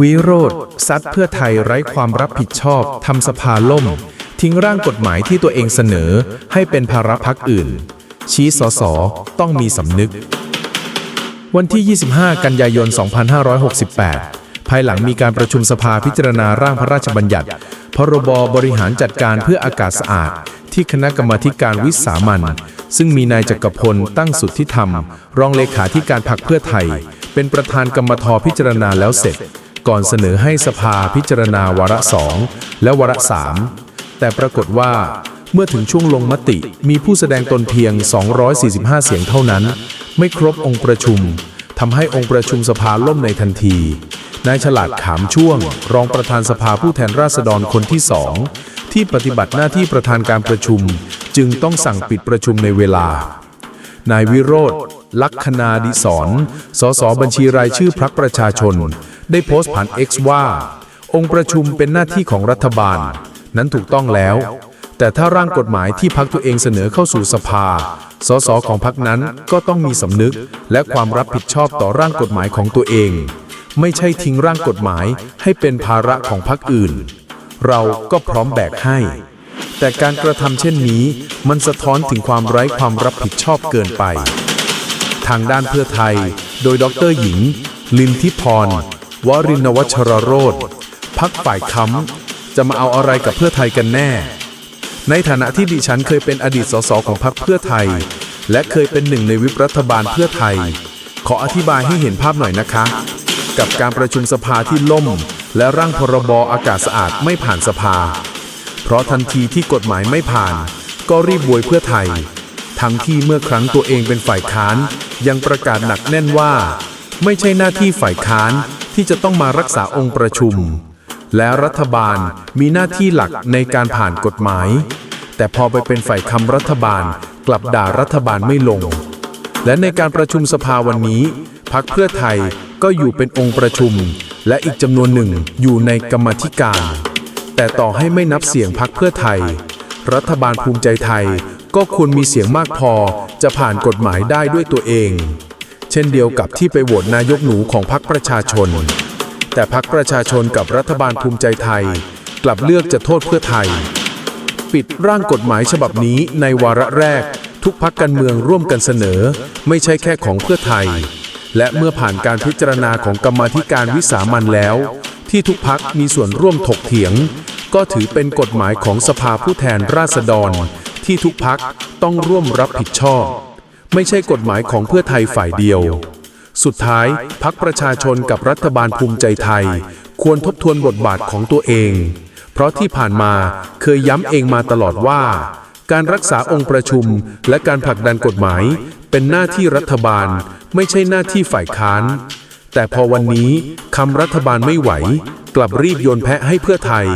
วิโรธซัดเพื่อไทยไร้ความรับผิดชอบทำสภาล่ม ทิ้งร่างกฎหมายที่ตัวเองเสนอให้เป็นภาระพักอื่น ชี้สสต้องมีสำนึก วันที่ 25 กันยายน 2568 ภายหลังมีการประชุมสภาพิจารณาร่างพระราชบัญญัติ พรบบริหารจัดการเพื่ออากาศสะอาด ที่คณะกรรมาธิการวิสามันซึ่งมีนายจักรพลตั้งสุดทธิธรรม รองเลขาธิการพรรคเพื่อไทย เป็นประธานกรรมทพิจารณาแล้วเสร็จ ก่อนเสนอให้สภาพิจารณาวาระสองและวาระสามแต่ปรากฏว่าเมื่อถึงช่วงลงมติมีผู้แสดงตนเพียง 245 เสียงเท่านั้น ไม่ครบองค์ประชุมทำให้องค์ประชุมสภาล่มในทันที นายฉลาดขามช่วง รองประธานสภาผู้แทนราษฎรคนที่สองที่ปฏิบัติหน้าที่ประธานการประชุม จึงต้องสั่งปิดประชุมในเวลา นายวิโรธลักษณาดิศรสสบัญชีรายชื่อพรรคประชาชน ได้โพสต์ผ่าน X ว่า องค์ประชุมเป็นหน้าที่ของรัฐบาล นั้นถูกต้องแล้ว แต่ถ้าร่างกฎหมายที่พักตัวเองเสนอเข้าสู่สภา สสของพักนั้นก็ต้องมีสำนึก และความรับผิดชอบต่อร่างกฎหมายของตัวเอง ไม่ใช่ทิ้งร่างกฎหมายให้เป็นภาระของพักอื่น เราก็พร้อมแบกให้ แต่การกระทำเช่นนี้มันสะท้อนถึงความไร้ความรับผิดชอบเกินไป ทางด้านเพื่อไทย โดยดรหญิง ลินทิพร วรินทร์วัชรโรธพักฝ่ายค้ำจะมาเอาอะไรกับเพื่อไทยกันแน่ ในฐานะที่ดิฉันเคยเป็นอดีตสสของพรรคเพื่อไทย และเคยเป็นหนึ่งในวิปรัฐบาลเพื่อไทย ขออธิบายให้เห็นภาพหน่อยนะคะ กับการประชุมสภาที่ล่ม และร่างพรบอากาศสะอาดไม่ผ่านสภา เพราะทันทีที่กฎหมายไม่ผ่าน ก็รีบบวยเพื่อไทย ทั้งที่เมื่อครั้งตัวเองเป็นฝ่ายค้าน ยังประกาศหนักแน่นว่า ไม่ใช่หน้าที่ฝ่ายค้าน ที่จะต้องมารักษาองค์ประชุม และรัฐบาลมีหน้าที่หลักในการผ่านกฎหมาย แต่พอไปเป็นฝ่ายคำรัฐบาลกลับด่ารัฐบาลไม่ลง และในการประชุมสภาวันนี้ พักเพื่อไทยก็อยู่เป็นองค์ประชุม และอีกจำนวนหนึ่งอยู่ในกรรมธิการ แต่ต่อให้ไม่นับเสียงพักเพื่อไทย รัฐบาลภูมิใจไทยก็ควรมีเสียงมากพอจะผ่านกฎหมายได้ด้วยตัวเอง เช่นเดียวกับที่ไปโหวตนายกหนูของพรรคประชาชน แต่พรรคประชาชนกับรัฐบาลภูมิใจไทย กลับเลือกจะโทษเพื่อไทย ปิดร่างกฎหมายฉบับนี้ในวาระแรก ทุกพักการเมืองร่วมกันเสนอ ไม่ใช่แค่ของเพื่อไทย และเมื่อผ่านการพิจารณาของกรรมาธิการวิสามันแล้ว ที่ทุกพักมีส่วนร่วมถกเถียง ก็ถือเป็นกฎหมายของสภาผู้แทนราษฎร ที่ทุกพักต้องร่วมรับผิดชอบ ไม่ใช่กฎหมายของเพื่อไทยฝ่ายเดียว สุดท้ายพักประชาชนกับรัฐบาลภูมิใจไทย ควรทบทวนบทบาทของตัวเอง เพราะที่ผ่านมาเคยย้ำเองมาตลอดว่า การรักษาองค์ประชุมและการผลักดันกฎหมาย เป็นหน้าที่รัฐบาล ไม่ใช่หน้าที่ฝ่ายค้าน แต่พอวันนี้คำรัฐบาลไม่ไหว กลับรีบโยนแพะให้เพื่อไทย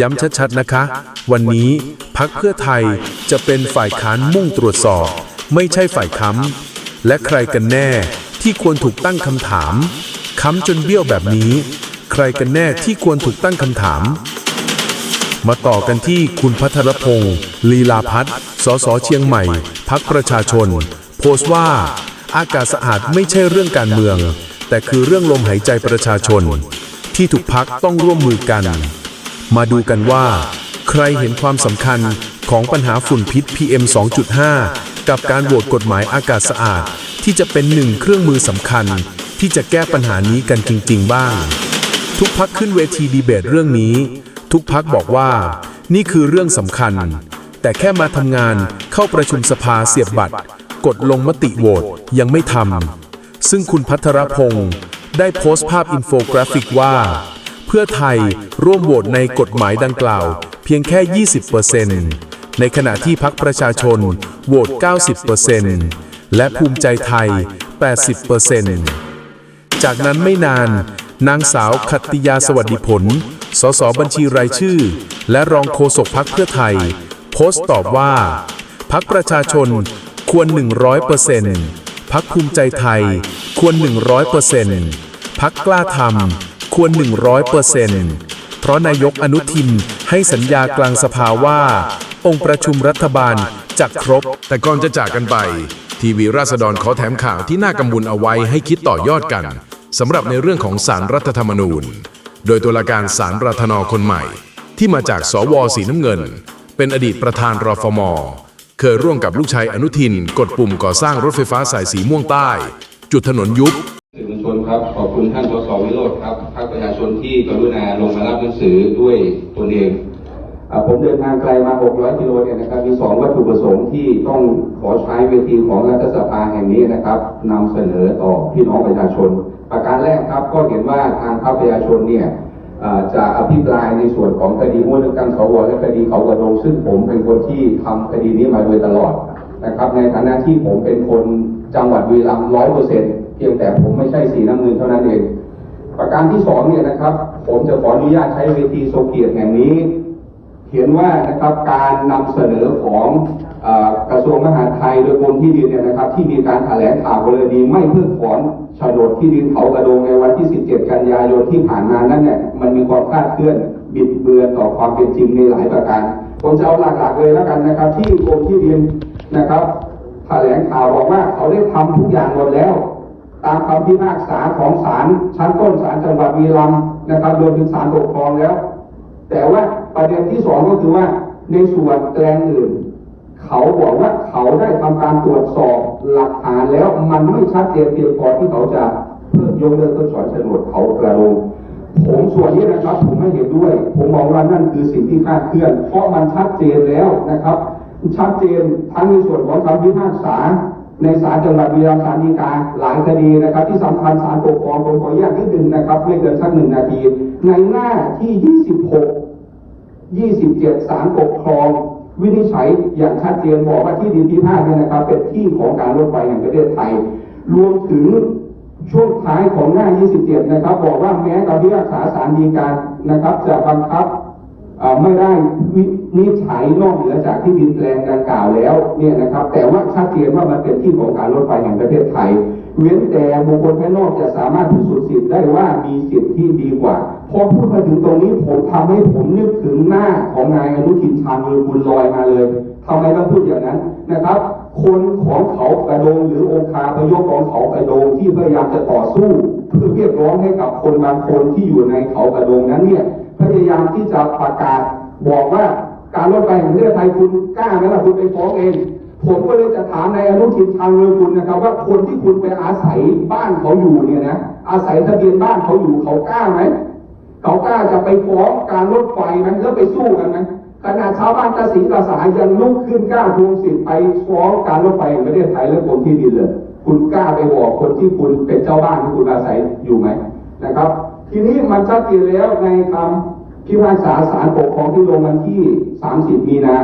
ย้ำชัดๆนะคะ วันนี้พักเพื่อไทยจะเป็นฝ่ายค้านมุ่งตรวจสอบ ไม่ใช่ฝ่ายค้ำ และใครกันแน่ที่ควรถูกตั้งคำถาม ค้ำจนเบี้ยวแบบนี้ ใครกันแน่ที่ควรถูกตั้งคำถาม มาต่อกันที่คุณพัทรพงศ์ลีลาพัฒน์สสเชียงใหม่ พักประชาชน โพสต์ว่า อากาศสะอาดไม่ใช่เรื่องการเมือง แต่คือเรื่องลมหายใจประชาชน ที่ทุกพักต้องร่วมมือกัน มาดูกันว่า ใครเห็นความสำคัญของปัญหาฝุ่นพิษ PM 2.5 กับการโหวตกฎหมายอากาศสะอาด ที่จะเป็นหนึ่งเครื่องมือสำคัญ ที่จะแก้ปัญหานี้กันจริง ๆ บ้าง ทุกพักขึ้นเวทีดีเบตเรื่องนี้ ทุกพักบอกว่า นี่คือเรื่องสำคัญ แต่แค่มาทำงานเข้าประชุมสภาเสียบบัตร กดลงมติโหวตยังไม่ทำซึ่งคุณพัทรพงศ์ได้โพสต์ภาพอินโฟกราฟิกว่า เพื่อไทยร่วมโหวตในกฎหมายดังกล่าว เพียงแค่ 20% ในขณะที่พักประชาชนโหวต 90%และภูมิใจไทย 80%จากนั้นไม่นาน นางสาวขัตติยาสวัสดิผล สสบัญชีรายชื่อ และรองโฆษกพักเพื่อไทย โพสต์ตอบว่า พักประชาชนควร 100%พักภูมิใจไทย ควร 100%พักกล้าทำควร 100%เพราะนายกอนุทินให้สัญญากลางสภาว่า องค์ประชุมรัฐบาลจะครบ แต่ก่อนจะจากกันไป ทีวีราษฎรขอแถมข่าวที่น่ากังวลเอาไว้ให้คิดต่อยอดกันสำหรับในเรื่องของสารรัฐธรรมนูญ โดยตุลาการสารรัฐนอคนใหม่ ที่มาจากสวสีน้ำเงิน เป็นอดีตประธานรฟม เคยร่วมกับลูกชายอนุทิน กดปุ่มก่อสร้างรถไฟฟ้าสายสีม่วงใต้ จุดถนนยุบสื่อมวลชนครับขอบคุณท่านสสวิโรธครับภาคประชาชนที่กรุณาลงมารับหนังสือด้วยตนเอง ผมเดินทางไกลมา 600 กิโลเนี่ยนะครับ มี 2 วัตถุประสงค์ที่ต้องขอใช้เวทีของรัฐสภาแห่งนี้นะครับนำเสนอต่อพี่น้องประชาชน ประการแรกครับก็เห็นว่าทางพรรคประชาชนเนี่ยจะอภิปรายในส่วนของคดีมุ่เลือกตั้งสวและคดีเขากระโดงซึ่งผมเป็นคนที่ทำคดีนี้มาโดยตลอดนะครับ ในฐานะที่ผมเป็นคนจังหวัดบุรีรัมร้อยเปอร์เซ็นต์เพียงแต่ผมไม่ใช่สีน้ำเงินเท่านั้นเอง ประการที่สองเนี่ยนะครับ ผมจะขออนุญาตใช้เวทีโซเกียตแห่งนี้ เห็นว่านะครับการนำเสนอของอกระทรวงมหาดไทยโดยกรมที่ดินเนี่ยนะครับ ที่มีการแถลงข่าวกรณีไม่เพิกถอนโฉนดที่ดินเขากระโดงในวันที่ 17 กันยายนที่ผ่านมานั้นเนี่ยมันมีความคลาดเคลื่อนบิดเบือนต่อความเป็นจริงในหลายประการผมจะเอาหลักๆเลยแล้วกันนะครับ ที่กรมที่ดินนะครับแถลงข่าวบอกว่าเขาได้ทำทุกอย่างหมดแล้ว ตามคำพิพากษาของศาลชั้นต้นศาลจังหวัดวีรัมย์นะครับรวมถึงศาลปกครองแล้ว แต่ว่า ประเด็นที่สองก็คือว่าในส่วนแปลงอื่น เขาบอกว่าเขาได้ทำการตรวจสอบหลักฐานแล้วมันไม่ชัดเจนเพียงพอที่เขาจะเพิ่มยกเลิกเพิกถอนโฉนดเขากระโดงผมส่วนนี้นะครับผมไม่เห็นด้วย ผมมองว่านั่นคือสิ่งที่คาดเคลื่อน เพราะมันชัดเจนแล้วนะครับ ชัดเจนทั้งในส่วนของคำพิพากษาในศาลจังหวัดบุรีรัมย์ศาลฎีกาหลายคดีนะครับ ที่สำคัญศาลปกครองผมขออนุญาตนิดนึงนะครับ ไม่เกินสักหนึ่งนาที ในหน้าที่ 26 27สารปกครอง วินิจฉัยอย่างชัดเจนบอกว่าที่ดินพิพาทเนี่ยนะครับ เป็นที่ของการรถไฟแห่งประเทศไทย รวมถึงช่วงท้ายของหน้า 27 นะครับ บอกว่าแม้การพิพากษาศาลฎีกานะครับ จะบังคับ ไม่ได้วินิจฉัยนอกเหนือจากที่ดินแปลงดังกล่าวแล้วเนี่ยนะครับ แต่ว่าชัดเจนว่ามันเป็นที่ของการรถไฟแห่งประเทศไทย เว้นแต่บุคคลภายนอกจะสามารถพิสูจน์สิทธิ์ได้ว่ามีสิทธิ์ที่ดีกว่า พอพูดมาถึงตรงนี้ผมทำให้ผมนึกถึงหน้าของนายอนุทินชาญวิรุฬลอยมาเลยทำไมต้องพูดอย่างนั้นนะครับ คนของเขากระโดงหรือองค์คาพยพของเขากระโดงที่พยายามจะต่อสู้ เพื่อเรียกร้องให้กับคนบางคนที่อยู่ในเขากระโดงนั้นเนี่ย พยายามที่จะประกาศบอกว่าการรถไฟแห่งประเทศไทยคุณกล้าไหมล่ะคุณไปฟ้องเอง ผมก็เลยจะถามนายอนุทินชาญวิรุฬนะครับ ว่าคนที่คุณไปอาศัยบ้านเขาอยู่เนี่ยนะอาศัยทะเบียนบ้านเขาอยู่เขากล้าไหมเขากล้าจะไปฟ้องการรถไฟไหมแล้วไปสู้กันไหมขนาดชาวบ้านตาสีตาสายยังลุกขึ้นกล้าทวงสิทธิ์ไปฟ้องการรถไฟแห่งประเทศไทยและกรมที่ดินเลย คุณกล้าไปบอกคนที่คุณเป็นเจ้าบ้านที่คุณอาศัยอยู่ไหมนะครับ ทีนี้มันชัดเจนแล้วในคำพิพากษาศาลปกครองที่ลงวันที่ 30 มีนา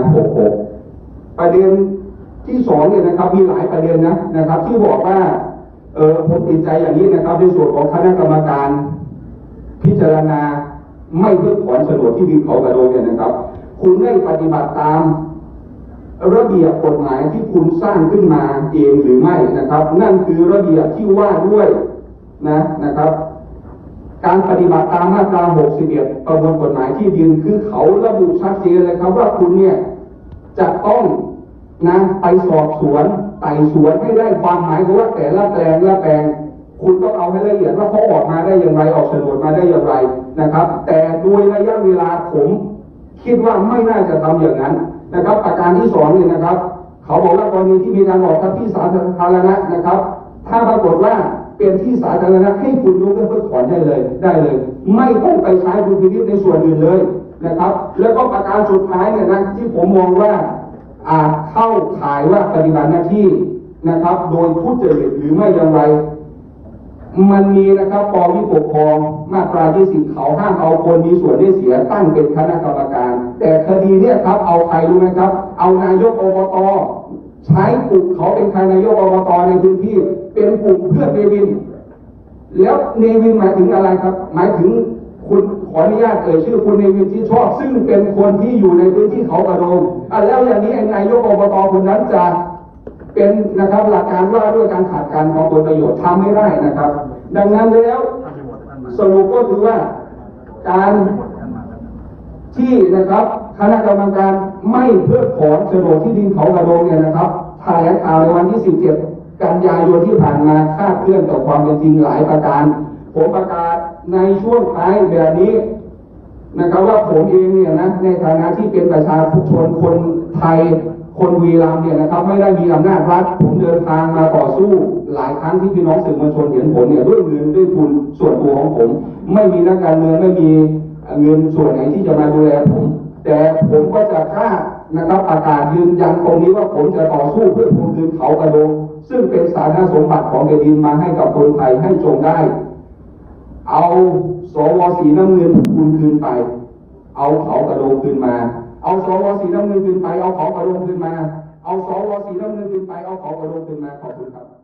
66 ประเด็นที่สองเนี่ยนะครับมีหลายประเด็นนะนะครับ ที่บอกว่าเออผมติดใจอย่างนี้นะครับ ในส่วนของคณะกรรมการ พิจารณาไม่เพิกถอนโฉนดที่ดินเขากระโดงเนี่ยนะครับ คุณได้ปฏิบัติตามระเบียบกฎหมายที่คุณสร้างขึ้นมาเองหรือไม่นะครับ นั่นคือระเบียบที่ว่าด้วยนะนะครับ การปฏิบัติตามมาตรา61ประมวลกฎหมายที่ดินคือเขาระบุชัดเจนเลยครับว่าคุณเนี่ยจะต้องนะไปสอบสวนไต่สวนให้ได้ความหมายของว่าแต่ละแปลงละแปลง คุณต้องเอาให้ละเอียดว่าเขาออกมาได้อย่างไรออกโฉนดมาได้อย่างไรนะครับ แต่โดยระยะเวลาผมคิดว่าไม่น่าจะทำอย่างนั้นนะครับ ประการที่สองเนี่ยนะครับ เขาบอกว่ากรณีที่มีการออกทับที่สาธารณะนะครับ ถ้าปรากฏว่า เป็นที่สาธารณะให้คุณยกเลิกเพิกถอนได้เลย ได้เลย ไม่ต้องไปใช้ดุลพินิจในส่วนอื่นเลยนะครับ แล้วก็ประการสุดท้ายเนี่ยนะที่ผมมองว่าอาจเข้าข่ายว่าปฏิบัติหน้าที่นะครับ โดยทุจริตหรือไม่อย่างไร มันมีนะครับปวิปกครองมาตราที่สิบเขาห้ามเอาคนมีส่วนได้เสียตั้งเป็นคณะกรรมการ แต่คดีเนี่ยครับเอาใครรู้ไหมครับ เอานายกอบตใช้กลุ่มเขาเป็นใครนายกอบตในพื้นที่ เป็นกลุ่มเพื่อนเนวิน แล้วเนวินหมายถึงอะไรครับ หมายถึงคุณขออนุญาตเอ่ยชื่อคุณเนวินที่ชอบ ซึ่งเป็นคนที่อยู่ในพื้นที่เขากระโดงอะแล้วอย่างนี้ไอ้นายกอบตคนนั้นจะเป็นนะครับหลักการว่าด้วยการขาดการของผลประโยชน์ทำไม่ได้นะครับ ดังนั้นแล้วสรุปก็คือว่าการที่นะครับคณะกรรมการไม่เพิกถอนโฉนดที่ดินเขากระโดงเนี่ยนะครับแถลงข่าวในวันที่ 17 กันยายนที่ผ่านมาคาดเคลื่อนต่อความเป็นจริงหลายประการ ผมประกาศในช่วงท้ายแบบนี้นะครับว่าผมเองเนี่ยนะในฐานะที่เป็นประชาชนคนไทยคนวีรัมเนี่ยนะครับไม่ได้มีอำนาจรัฐผมเดินทางมาต่อสู้หลายครั้งที่พี่น้องสื่อมวลชนเห็นผมเนี่ยด้วยเงินด้วยทุนส่วนตัวของผม ไม่มีนักการเมืองไม่มีเงินส่วนไหนที่จะมาดูแลผม แต่ผมก็จะกล้านะครับประกาศยืนยันตรงนี้ว่าผมจะต่อสู้เพื่อทวงคืนเขากระโดง ซึ่งเป็นสาธารณสมบัติของแผ่นดินมาให้กับคนไทยให้จงได้ เอาสวสีน้ำเงินคุณคืนไป เอาเขากระโดงคืนมา เอาสวสีน้ำเงินคืนไป เอาเขากระโดงคืนมา เอาสวสีน้ำเงินคืนไป เอาเขากระโดงคืนมา ขอบคุณครับ